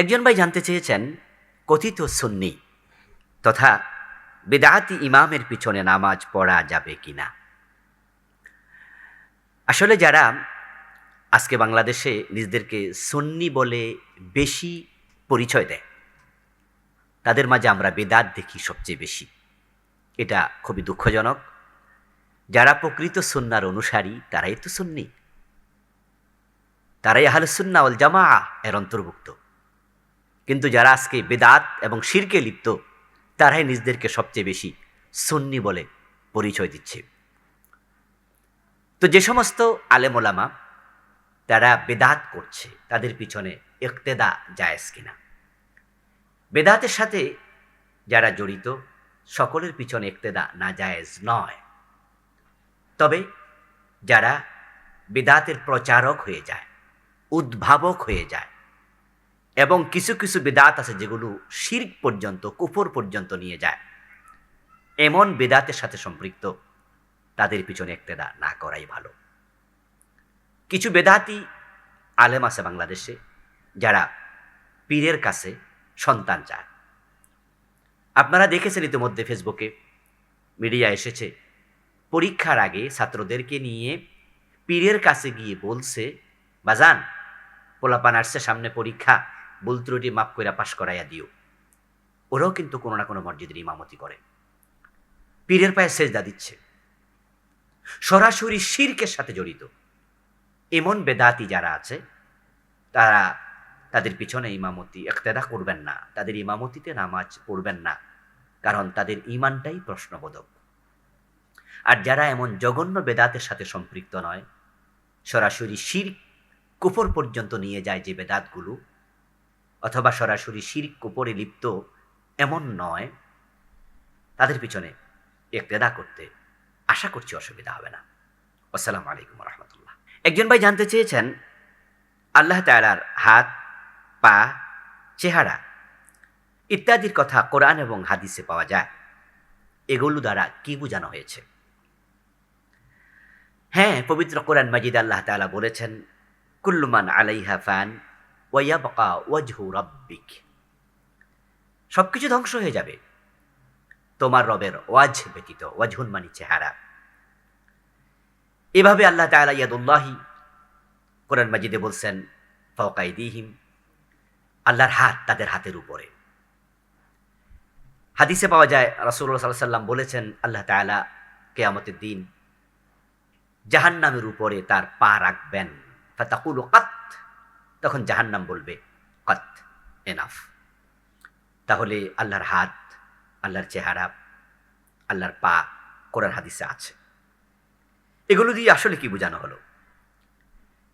একজন ভাই জানতে চেয়েছেন, কথিত সুন্নি, তথা বেদাতি ইমামের পিছনে নামাজ পড়া যাবে কিনা। আসলে যারা আজকে বাংলাদেশে নিজেদেরকে সুন্নি বলে বেশি পরিচয় দেয়, তাদের মাঝে আমরা বেদাত দেখি সবচেয়ে বেশি। এটা খুবই দুঃখজনক। যারা প্রকৃত সুন্নার অনুসারী, তারাই তো সুন্নি। তারাই আহলে সুন্না ওল জামা এর অন্তর্ভুক্ত। কিন্তু যারা আজকে বেদাত এবং শিরকে লিপ্ত, তারাই নিজেদেরকে সবচেয়ে বেশি সুন্নি বলে পরিচয় দিচ্ছে। তো যে সমস্ত আলেমোলামা তারা বেদাত করছে, তাদের পিছনে ইকতেদা জায়েজ কিনা? বেদাতের সাথে যারা জড়িত, সকলের পিছনে ইকতেদা না জায়েজ নয়। তবে যারা বেদাতের প্রচারক হয়ে যায়, উদ্ভাবক হয়ে যায় এবং কিছু কিছু বেদাত আছে যেগুলো শির্ক পর্যন্ত, কুফর পর্যন্ত নিয়ে যায়। এমন বেদাতের সাথে সম্পৃক্ত, তাদের পিছনে একতেদা না করাই ভালো। কিছু বেদাতি আলেম আছে বাংলাদেশে, যারা পীরের কাছে সন্তান চায়। আপনারা দেখেছেন ইতিমধ্যে ফেসবুকে মিডিয়া এসেছে, পরীক্ষার আগে ছাত্রদেরকে নিয়ে পীরের কাছে গিয়ে বলছে, বাজান, পোলাপান আসছে সামনে পরীক্ষা। ভুল ত্রুটি মাফ করে পাশ করাইয়া দিও। ওরাও কিন্তু কোনো না কোনো মসজিদের ইমামতি করে। পীরের পায়ে সেজদা দিচ্ছে। সরাসরি শিরকের সাথে জড়িত। এমন বেদাতি যারা আছে, তারা তাদের পিছনে ইমামতি একতেদা করবেন না। তাদের ইমামতিতে নামাজ পড়বেন না। কারণ তাদের ইমানটাই প্রশ্নবোধক। আর যারা এমন জঘন্য বেদাতের সাথে সম্পৃক্ত নয়, সরাসরি শির কুফর পর্যন্ত নিয়ে যায় যে বেদাতগুলো অথবা সরাসরি শির কুপরে লিপ্ত এমন নয়। তাদের পিছনে একতেদা করতে আশা করছি অসুবিধা হবে না। আসসালামু আলাইকুম রহমতুল্লাহ। একজন ভাই জানতে চেয়েছেন, আল্লাহ তালার হাত, পা, চেহারা ইত্যাদির কথা কোরআন এবং হাদিসে পাওয়া যায়। এগুলো দ্বারা কি বোঝানো হয়েছে? হ্যাঁ পবিত্র কোরআন মাজিদ আল্লাহ তালা বলেছেন কুল্লুমান আলাইহা ফান ওয়াবকা ওয়াজহু রব্বিক। সব কিছু ধ্বংস হয়ে যাবে। তোমার রবের ওয়াজ ব্যতীত, ওয়াজহুন মানি চেহারা। এভাবে আল্লাহ তালা ইয়াদুল্লাহি কোরআন মাজিদে বলছেন ফকাইদিহিম আল্লাহর হাত তাদের হাতের উপরে। হাদিসে পাওয়া যায় রাসুল্লাহ সাল্লাহ সাল্লাম বলেছেন, আল্লাহ তালা কেয়ামতের দিন জাহান্নামের উপরে তার পা রাখবেন। ফাতাকুল কাত তখন জাহান্নাম বলবে, কাত এনাফ তাহলে আল্লাহর হাত, আল্লাহর চেহারা, আল্লাহর পা কোরআন হাদিসে আছে। এগুলো দিয়ে আসলে কি বোঝানো হলো?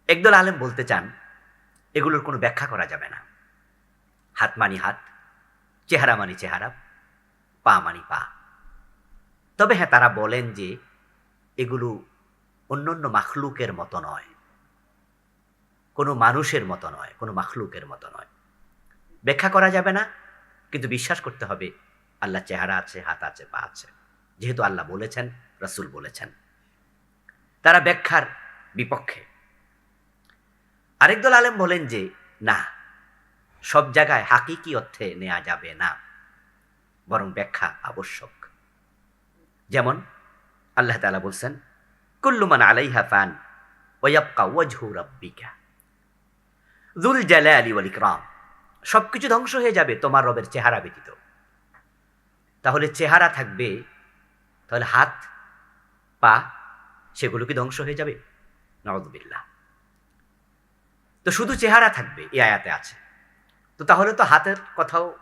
একদল আলেম বলতে চান, এগুলোর কোনো ব্যাখ্যা করা যাবে না। হাত মানি হাত, চেহারা মানি চেহারা, পা মানি পা। তবে হ্যাঁ তারা বলেন যে, এগুলো অন্য অন্য মাখলুকের মতো নয়। কোনো মানুষের মতো নয়, কোনো মাখলুকের মতো নয়। ব্যাখ্যা করা যাবে না, কিন্তু বিশ্বাস করতে হবে আল্লাহ চেহারা আছে, হাত আছে, পা আছে। যেহেতু আল্লাহ বলেছেন, রসুল বলেছেন। তারা ব্যাখ্যার বিপক্ষে। আরেক দল আলেম বলেন যে, না, সব জায়গায় হাকিকি অর্থে নেওয়া যাবে না, বরং ব্যাখ্যা আবশ্যক। যেমন, আল্লাহ তালা বলছেন কুল্লুমান আলাইহা ফান ওয়াবকা ওয়াজহু রাব্বিকা। জুল জালালি ওয়াল ইকরাম। সবকিছু ধ্বংস হয়ে যাবে তোমার রবের চেহারা ব্যতীত। তাহলে চেহারা থাকবে, তাহলে হাত, পা, সেগুলো কি ধ্বংস হয়ে যাবে? নওয়াজবিল্লাহ তো শুধু চেহারা থাকবে এই আয়াতে আছে। তো তাহলে তো হাতের কথাও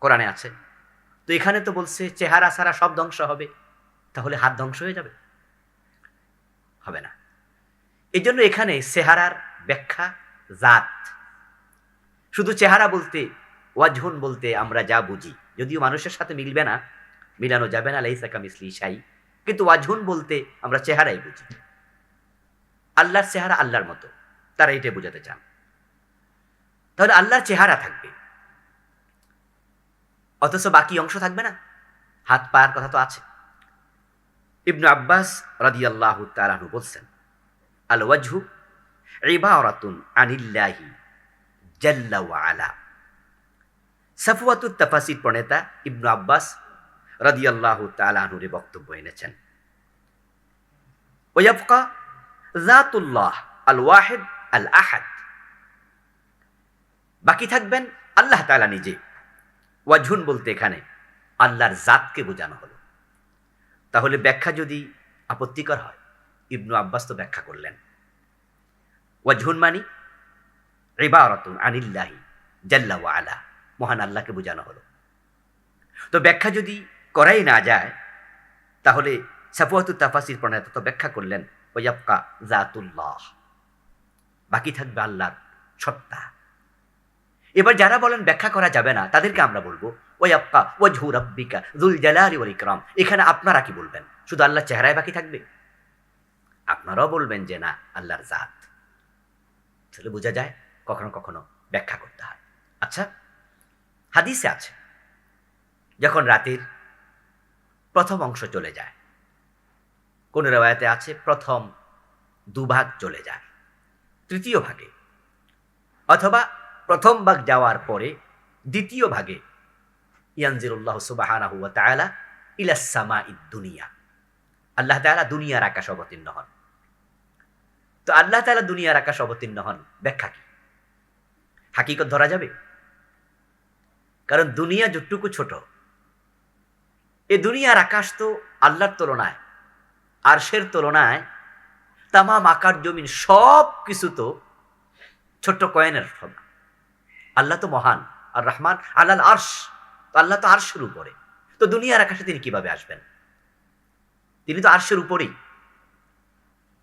কোরআনে আছে। তো এখানে তো বলছে চেহারা ছাড়া সব ধ্বংস হবে, তাহলে হাত ধ্বংস হয়ে যাবে? হবে না। এই জন্য এখানে চেহারার ব্যাখ্যা জাত। শুধু চেহারা বলতে, ওয়াজহুন বলতে আমরা যা বুঝি। যদিও মানুষের সাথে মিলবে না, মিলানো যাবে না লাইসাকা মিসলি সাই কিন্তু ওয়াজহুন বলতে আমরা চেহারাই বুঝি। আল্লাহর চেহারা আল্লাহর মতো, তারা এটা বোঝাতে চান। তাহলে আল্লাহর চেহারা থাকবে। অথচ বাকি অংশ থাকবে না। হাত পায়ের কথা তো আছে। ইবনু আব্বাস রাদি আল্লাহ তালাহু বলছেন আল ওয়াজহু প্রণেতা ইবনু আব্বাস বক্তব্য এনেছেন। বাকি থাকবেন আল্লাহ তালা নিজে। ওয়াজহুন বলতে এখানে আল্লাহর জাতকে বোঝানো হলো। তাহলে ব্যাখ্যা যদি আপত্তিকর হয়, ইবনু আব্বাস তো ব্যাখ্যা করলেন। ওয়াজহুন মানি? ইবারাতুন আনিল্লাহি জাল্লা আলা। মহান আল্লাহকে বোঝানো হলো। তো ব্যাখ্যা যদি করাই না যায়, তাহলে সাফুয়াতু তাফাসির প্রণেতা তো ব্যাখ্যা করলেন ওয়াবকা জাতুল্লাহ বাকি থাকবে আল্লাহর সত্তা। এবার যারা বলেন ব্যাখ্যা করা যাবে না, তাদেরকে আমরা বলব ওয়াবকা ওয়াজহু রাব্বিকা যুল জালালি ওয়াল ইকরাম। এখানে আপনারা কি বলবেন? শুধু আল্লাহ চেহারায় বাকি থাকবে? আপনারাও বলবেন যে না, আল্লাহর জাত। তাহলে বোঝা যায়, কখনো কখনো ব্যাখ্যা করতে হয়। আচ্ছা হাদিসে আছে, যখন রাতের প্রথম অংশ চলে যায়, কোন রেওয়ায়তে আছে, প্রথম দুভাগ চলে যায়, তৃতীয় ভাগে, অথবা প্রথম ভাগ যাওয়ার পরে দ্বিতীয় ভাগে, ইয়ানজিরুল্লাহ সুবাহানাহু ওয়া তাআলা ইলা সামা দুনিয়া, আল্লাহ তাআলা দুনিয়ার আকাশ অবতীর্ণ হন। তো আল্লাহ তাআলা দুনিয়ার আকাশ অবতীর্ণ হন। ব্যাখ্যা কি? হাকিকত ধরা যাবে? কারণ দুনিয়া যতটুকু ছোট, এ দুনিয়ার আকাশ তো আল্লাহর তুলনায়, আরশের তুলনায় তামাম আকার জমিন সব কিছু তো ছোট্ট কয়েনের সমান আল্লাহ তো মহান, আর রহমান আল্লাহ আর্শ, তো আল্লাহ তো আরশের উপরে। তো দুনিয়ার আকাশে তিনি কীভাবে আসবেন? তিনি তো আরশের উপরেই।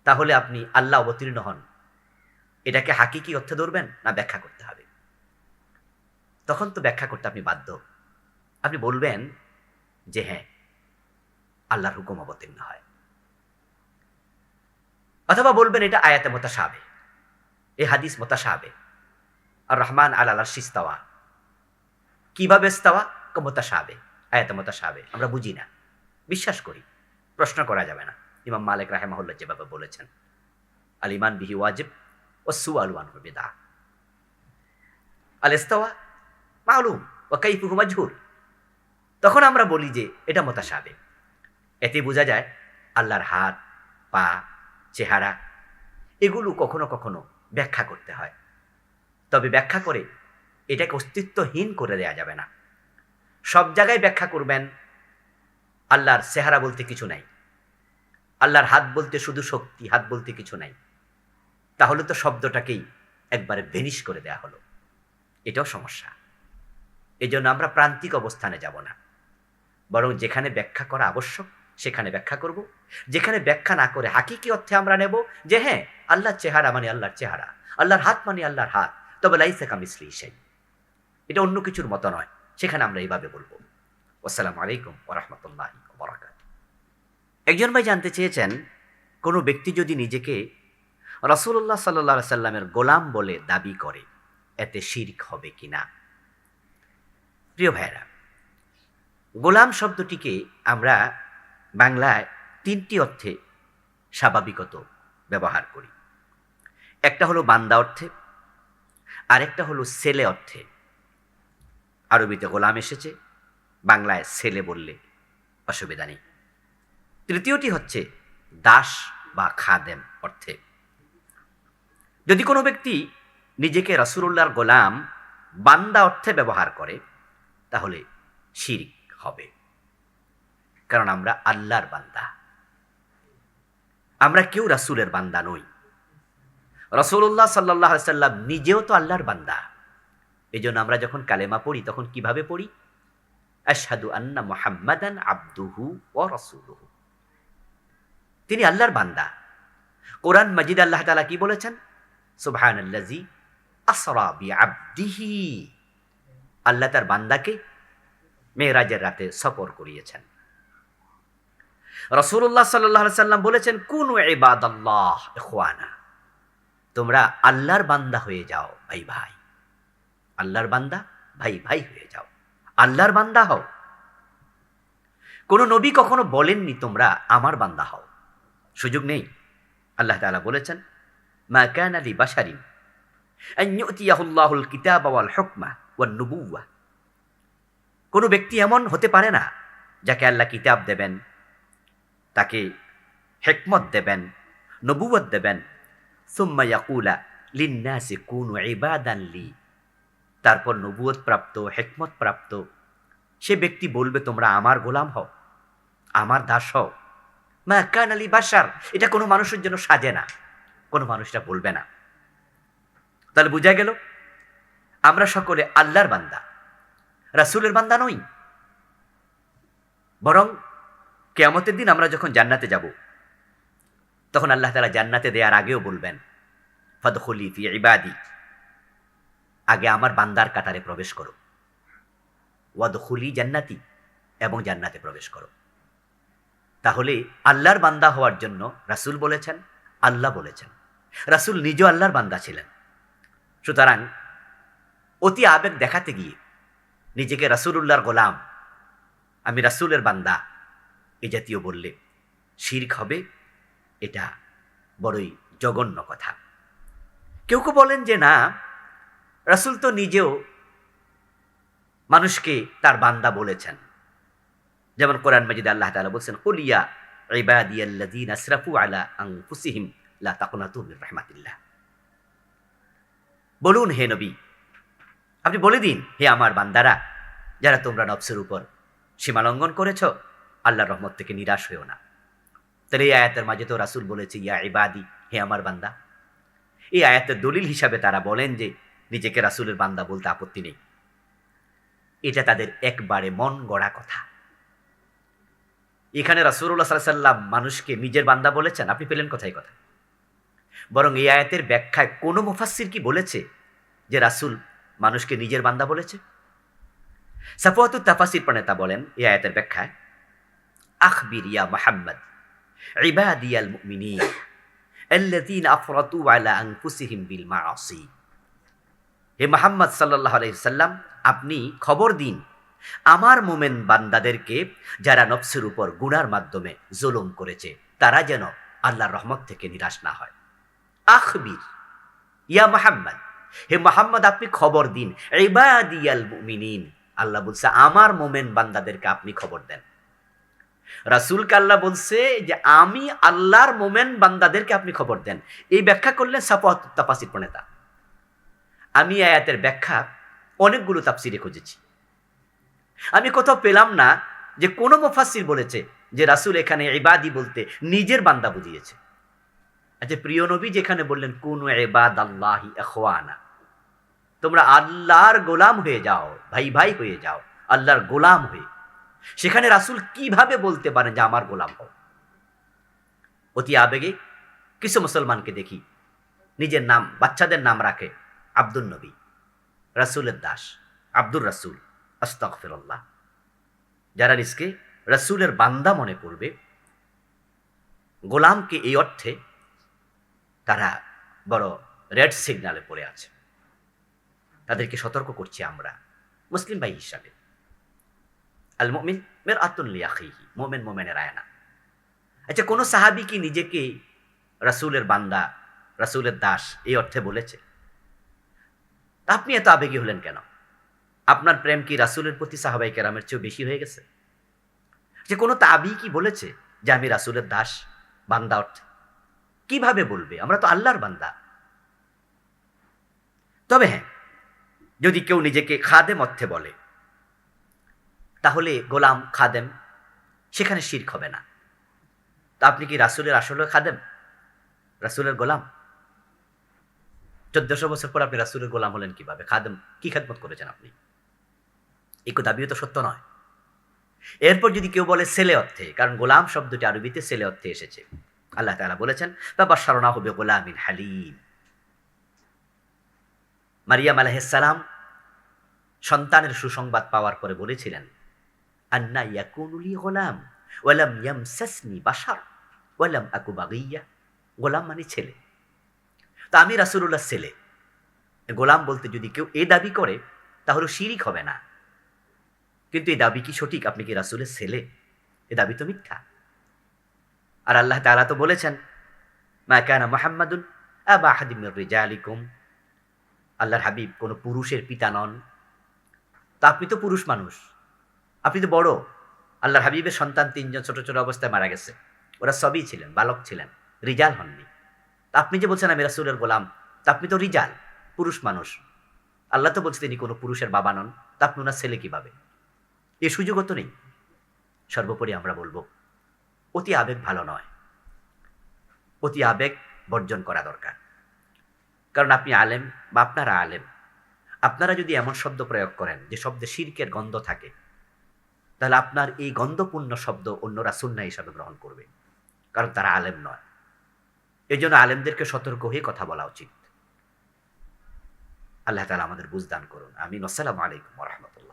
তাহলে আপনি আল্লাহ অবতীর্ণ হন। এটাকে হাকিকি অর্থে ধরবেন না ব্যাখ্যা করতে হবে। তখন তো ব্যাখ্যা করতে আপনি বাধ্য। আপনি বলবেন যে হ্যাঁ আল্লাহর হুকুম অবতীর্ণ হয়। অথবা বলবেন এটা আয়াতে মোতাসাবে, এ হাদিস মোতাসাবে। আর রহমান আল আল্লাহ শিস্তাওয়া কীভাবে স্তাওয়া ইস্তাওয়া মোতাসাবে, আয়াতে মোতাসাবে। আমরা বুঝি না। বিশ্বাস করি, প্রশ্ন করা যাবে না। ইমাম মালিক রাহেমাহুল্লাহ যেভাবে বলেছেন আল ইমান বিহি ওয়াজিব ও সু আলওয়ান বেদা আল ইস্তাওয়া মালুম ও কাইফুহু মাজহুর তখন আমরা বলি যে এটা মোতাসাবে এতে বোঝা যায় আল্লাহর হাত, পা, চেহারা, এগুলো কখনো কখনো ব্যাখ্যা করতে হয়। তবে ব্যাখ্যা করে এটাকে অস্তিত্বহীন করে দেয়া যাবে না। সব জায়গায় ব্যাখ্যা করবেন, আল্লাহর চেহারা বলতে কিছু নাই। আল্লাহর হাত বলতে শুধু শক্তি, হাত বলতে কিছু নাই। তাহলে তো শব্দটাকেই একবারে ভেনিশ করে দেয়া হলো। এটাও সমস্যা। এই জন্য আমরা প্রান্তিক অবস্থানে যাব না। বরং যেখানে ব্যাখ্যা করা আবশ্যক, সেখানে ব্যাখ্যা করব। যেখানে ব্যাখ্যা না করে হাকিকি অর্থে আমরা নেব যে হ্যাঁ আল্লাহর চেহারা মানে আল্লাহর চেহারা, আল্লাহর হাত মানে আল্লাহর হাত, তবে লাইসেকা মিসলি সেই। এটা অন্য কিছুর মতো নয়, সেখানে আমরা এইভাবে বলব। আসসালামু আলাইকুম ওরহমতুল্লাহ বরাকাত একজন ভাই জানতে চেয়েছেন, কোনো ব্যক্তি যদি নিজেকে রসুল্লাহ সাল্লা সাল্লামের গোলাম বলে দাবি করে, এতে শির্ক হবে কিনা প্রিয় ভাইরা গোলাম শব্দটিকে আমরা বাংলায় তিনটি অর্থে স্বাভাবিকত ব্যবহার করি। একটা হলো বান্দা অর্থে, আরেকটা হলো সেলে অর্থে। আরবিতে গোলাম এসেছে, বাংলায় সেলে বললে অসুবিধা নেই। তৃতীয়টি হচ্ছে দাস বা খাদেম অর্থে। যদি কোনো ব্যক্তি নিজেকে রসুল্লাহর গোলাম, বান্দা অর্থে ব্যবহার করে, তাহলে শিরিক হবে। কারণ আমরা আল্লাহর বান্দা। আমরা কেউ রাসুলের বান্দা নই। রসুল্লাহ সাল্লাহ সাল্লাম নিজেও তো আল্লাহর বান্দা। এই জন্য আমরা যখন কালেমা পড়ি, তখন কীভাবে পড়ি? আশহাদু আন্না মোহাম্মদান আব্দুহু ও রসুলহু। তিনি আল্লাহর বান্দা। কোরআন মজিদ আল্লাহ তালা কি বলেছেন? সুবহান আল্লাজি আসরা বি আব্দিহি আল্লাহ তার বান্দাকে মেয়েরাজের রাতে সফর করিয়েছেন। রসুল্লাহ সাল্লাহ সাল্লাম বলেছেন, কোন এবাদ তোমরা আল্লাহর বান্দা হয়ে যাও, ভাই ভাই। আল্লাহর বান্দা, ভাই ভাই হয়ে যাও। আল্লাহর বান্দা হও। কোন নবী কখনো বলেননি তোমরা আমার বান্দা হও। সুযোগ নেই। আল্লাহ তাআলা বলেছেন, মা কান আলী ওয়ান নুবুওয়া। কোনো ব্যক্তি এমন হতে পারে না যাকে আল্লাহ কিতাব দেবেন, তাকে হেকমত দেবেন নবুয়ত দেবেন। কুনু তারপর নবুয়ত প্রাপ্ত, হেকমত প্রাপ্ত। সে ব্যক্তি বলবে, তোমরা আমার গোলাম হও, আমার দাস হও। মা কান আলী বাসার এটা কোনো মানুষের জন্য সাজে না, কোনো মানুষটা বলবে না। তাহলে বোঝা গেল, আমরা সকলে আল্লাহর বান্দা, রাসুলের বান্দা নই। বরং কেয়ামতের দিন আমরা যখন জান্নাতে যাব, তখন আল্লাহ তালা জান্নাতে দেওয়ার আগেও বলবেন, ফদখলি ফি ইবাদি আগে আমার বান্দার কাতারে প্রবেশ করো। ওয়াদখুলি জান্নাতি এবং জান্নাতে প্রবেশ করো। তাহলে আল্লাহর বান্দা হওয়ার জন্য রাসুল বলেছেন, আল্লাহ বলেছেন। রাসুল নিজেও আল্লাহর বান্দা ছিলেন। সুতরাং অতি আবেগ দেখাতে গিয়ে নিজেকে রাসুলুল্লাহর গোলাম, আমি রাসুলের বান্দা, এ জাতীয় বললে শির্ক হবে, এটা বড়ই জঘন্য কথা। কেউ কেউ বলেন যে না, রাসুল তো নিজেও মানুষকে তার বান্দা বলেছেন। যেমন কোরআন মাজিদ আল্লাহ তাআলা বলছেন কুলিয়া ইবাদিয়াল্লাযীনা আসরাফু আলা আনফুসিহিম লা তাকনাতু মির রাহমাতিল্লাহ। বলুন, হে নবী, আপনি বলে দিন, হে আমার বান্দারা, যারা তোমরা নফসের উপর সীমালঙ্ঘন করেছ, আল্লাহর রহমত থেকে নিরাশ হয়েও না। তাহলে এই আয়াতের মাঝে তো রাসুল বলেছে, ইয়া ইবাদি, হে আমার বান্দা। এই আয়াতের দলিল হিসাবে তারা বলেন যে, নিজেকে রাসুলের বান্দা বলতে আপত্তি নেই। এটা তাদের একবারে মন গড়া কথা। এখানে রাসুল্লাহ সাল্লাম মানুষকে নিজের বান্দা বলেছেন, আপনি পেলেন কথাই কথা? বরং এই আয়াতের ব্যাখ্যায় কোনো মুফাসির কি বলেছে যে রাসুল মানুষকে নিজের বান্দা বলেছে? সাফওয়াতুল তাফাসির প্রণেতা বলেন এই আয়াতের ব্যাখ্যায়, আখবির ইয়া মোহাম্মদ ইবাদিয়াল মুমিনিয়া আল্লাযীন আফরাতু আলা আনফুসিহিম বিল মাআসি। হে মোহাম্মদ সাল্লাল্লাহু আলাইহি সাল্লাম আপনি খবর দিন আমার মোমেন বান্দাদেরকে যারা নফসের উপর গুনার মাধ্যমে জুলুম করেছে, তারা যেন আল্লাহর রহমত থেকে নিরাশ না হয়। আখবির, ইয়া মোহাম্মদ, হে মোহাম্মদ, আপনি খবর দিন। মুমিনিন, আল্লাহ বলছে, আমার মোমেন বান্দাদেরকে আপনি খবর দেন। রাসুলকে আল্লাহ বলছে যে, আমি আল্লাহর মোমেন বান্দাদেরকে আপনি খবর দেন। এই ব্যাখ্যা করলেন তাপাসির প্রণেতা। আমি আয়াতের ব্যাখ্যা অনেকগুলো তাপসিরে খুঁজেছি। আমি কোথাও পেলাম না যে কোনো মুফাসির বলেছে যে রাসুল এখানে ইবাদি বলতে নিজের বান্দা বুঝিয়েছে। আচ্ছা প্রিয় নবী যেখানে বললেন, কোন এবাদ আল্লাহি এখওয়ানা তোমরা আল্লাহর গোলাম হয়ে যাও, ভাই ভাই হয়ে যাও, আল্লাহর গোলাম হয়ে। সেখানে রাসুল কীভাবে বলতে পারেন যে আমার গোলাম হও? অতি আবেগে কিছু মুসলমানকে দেখি, নিজের নাম, বাচ্চাদের নাম রাখে আব্দুল নবী, রাসুলের দাস, আব্দুর রাসুল। আস্তফিরল্লাহ যারা নিজকে রাসুলের বান্দা মনে করবে, গোলামকে এই অর্থে তারা বড় রেড সিগনালে পড়ে আছে। তাদেরকে সতর্ক করছি আমরা, মুসলিম ভাই হিসাবে। আল মোমিন মের আতুল্লিয়াহি মোমেন মোমেনের আয়না। আচ্ছা কোনো সাহাবি কি নিজেকে রাসুলের বান্দা, রাসুলের দাস এই অর্থে বলেছে? আপনি এত আবেগী হলেন কেন? আপনার প্রেম কি রাসুলের প্রতি সাহাবাই কেরামের চেয়েও বেশি হয়ে গেছে? যে কোনো তাবি কি বলেছে যে আমি রাসুলের দাস, বান্দা অর্থে? কীভাবে বলবে? আমরা তো আল্লাহর বান্দা। তবে হ্যাঁ যদি কেউ নিজেকে খাদেম অর্থে বলে, তাহলে গোলাম খাদেম সেখানে শির্ক হবে না। তা আপনি কি রাসুলের আসলে খাদেম? রাসুলের গোলাম? চোদ্দশো বছর পর আপনি রাসুলের গোলাম হলেন কীভাবে? খাদেম কি খেদমত করেছেন আপনি? এই দাবিও তো সত্য নয়। এরপর যদি কেউ বলে ছেলে অর্থে, কারণ গোলাম শব্দটি আরবিতে ছেলে অর্থে এসেছে। আল্লাহ তালা বলেছেন বাবা সারণা হবে গোলামিন হালিম। মারিয়াম আলহাম সন্তানের সুসংবাদ পাওয়ার পরে বলেছিলেন, আন্না ইয়াকুনুলি গোলাম ওয়ালাম ইয়ামসাসনি বাসার ওয়ালাম আকু বাগিয়া। গোলাম মানে ছেলে। তা আমি রাসুল্লাহ ছেলে। গোলাম বলতে যদি কেউ এ দাবি করে, তাহলে শিরিক হবে না। কিন্তু এই দাবি কি সঠিক? আপনি কি রাসুলের ছেলে? এ দাবি তো মিথ্যা। আর আল্লাহ তালা তো বলেছেন, মা কানা মোহাম্মদুল আবা আলিকুম আল্লাহর হাবিব কোনো পুরুষের পিতা নন। তা আপনি তো পুরুষ মানুষ, আপনি তো বড়। আল্লাহর হাবিবের সন্তান তিনজন ছোট ছোট অবস্থায় মারা গেছে। ওরা সবই ছিলেন, বালক ছিলেন, রিজাল হননি। তা আপনি যে বলছেন আমি রাসুলের গোলাম, তা আপনি তো রিজাল, পুরুষ মানুষ। আল্লাহ তো বলছে তিনি কোনো পুরুষের বাবা নন, তা আপনি ওনার ছেলে কীভাবে? এ সুযোগও তো নেই। সর্বোপরি আমরা বলব, অতি আবেগ ভালো নয়। অতি আবেগ বর্জন করা দরকার। কারণ আপনি আলেম বা আপনারা আলেম, আপনারা যদি এমন শব্দ প্রয়োগ করেন যে শব্দে শির্কের গন্ধ থাকে, তাহলে আপনার এই গন্ধপূর্ণ শব্দ অন্যরা সুন্না হিসাবে গ্রহণ করবে, কারণ তারা আলেম নয়। এই জন্য আলেমদেরকে সতর্ক হয়ে কথা বলা উচিত। আল্লাহ তালা আমাদের বুঝদান করুন। আমিন। আসসালামু আলাইকুম রহমতুল্লাহ।